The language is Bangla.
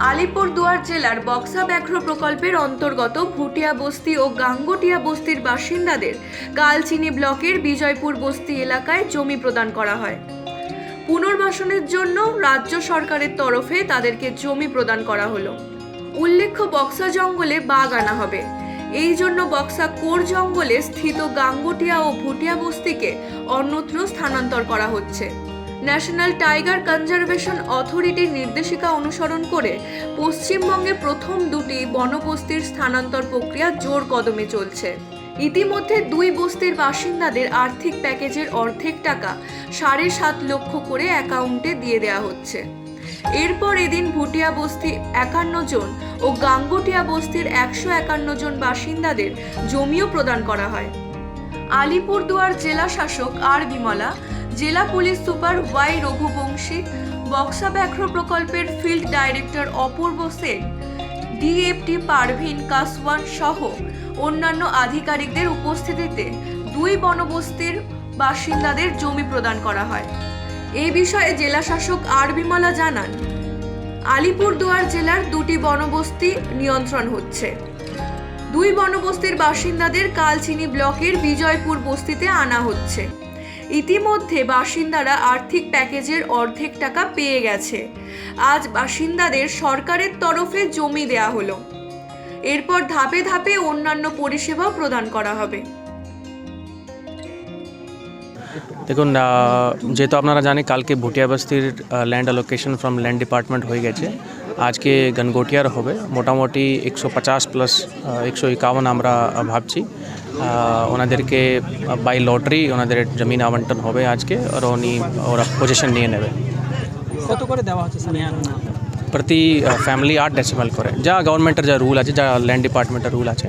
আলিপুরদুয়ার জেলার বক্সা ব্যাঘ্র প্রকল্পের অন্তর্গত ভুটিয়া বস্তি ও গাঙ্গটিয়া বস্তির বাসিন্দাদের কালচিনি ব্লকের বিজয়পুর বস্তি এলাকায় জমি প্রদান করা হয়। পুনর্বাসনের জন্য রাজ্য সরকারের তরফে তাদেরকে জমি প্রদান করা হলো। উল্লেখ্য, বক্সা জঙ্গলে বাঘ আনা হবে। এই জন্য বক্সা কোর জঙ্গলে স্থিত গাঙ্গটিয়া ও ভুটিয়া বস্তিকে অন্যত্র স্থানান্তর করা হচ্ছে। ন্যাশনাল টাইগার কনজারভেশন অথরিটির নির্দেশিকা অনুসরণ করে পশ্চিমবঙ্গে প্রথম দুটি বনবস্তির স্থানান্তর প্রক্রিয়া জোর কদমে চলছে। ইতিমধ্যে দুই বস্তির বাসিন্দাদের আর্থিক প্যাকেজের অর্ধেক টাকা সাড়ে সাত লক্ষ করে অ্যাকাউন্টে দিয়ে দেওয়া হচ্ছে। এরপর এদিন ভুটিয়া বস্তি একান্ন জন ও গাঙ্গুটিয়া বস্তির একশো একান্ন জন বাসিন্দাদের জমিও প্রদান করা হয়। আলিপুরদুয়ার জেলা শাসক আর বিমলা জেলা police super Y Raghuvanshi, Buxa ব্যাঘ্র প্রকল্পের field director Apurba Sen, DFT Parveen Kaswan সহ অন্যান্য আধিকারিকদের উপস্থিতিতে দুই বনবস্তির বাসিন্দাদের জমি প্রদান করা হয়। এই বিষয়ে জেলা শাসক আর বিমলা জানান, আলিপুরদুয়ার জেলার দুটি বনবস্তি নিয়ন্ত্রণ হচ্ছে। দুই বনবস্তির বাসিন্দাদের কালচিনি ব্লকের বিজয়পুর বস্তিতে আনা হচ্ছে। ইতিমধ্যে বাসিন্দারা আর্থিক প্যাকেজের অর্ধেক টাকা পেয়ে গেছে। আজ বাসিন্দাদের সরকারের তরফে জমি দেয়া হলো। এরপর ধাপে ধাপে অন্যান্য পরিষেবা প্রদান করা হবে। দেখুন যেহেতু আপনারা জানেন কালকে ভুটিয়া বস্তির land allocation from land department হয়ে গেছে আজকে গনগোটিয়ার হবে। মোটামুটি একশো পচাশ প্লাস একশো একাবন আমরা ভাবছি। ওনাদেরকে বাই লটারি ওনাদের জমিন আবন্টন হবে আজকে আর উনি ওরা পজিশন নিয়ে নেবে। কত করে দেওয়া হচ্ছে প্রতি ফ্যামিলি আট ডেসিমাল করে। যা গভর্নমেন্টের যা রুল আছে যা ল্যান্ড ডিপার্টমেন্টের রুল আছে।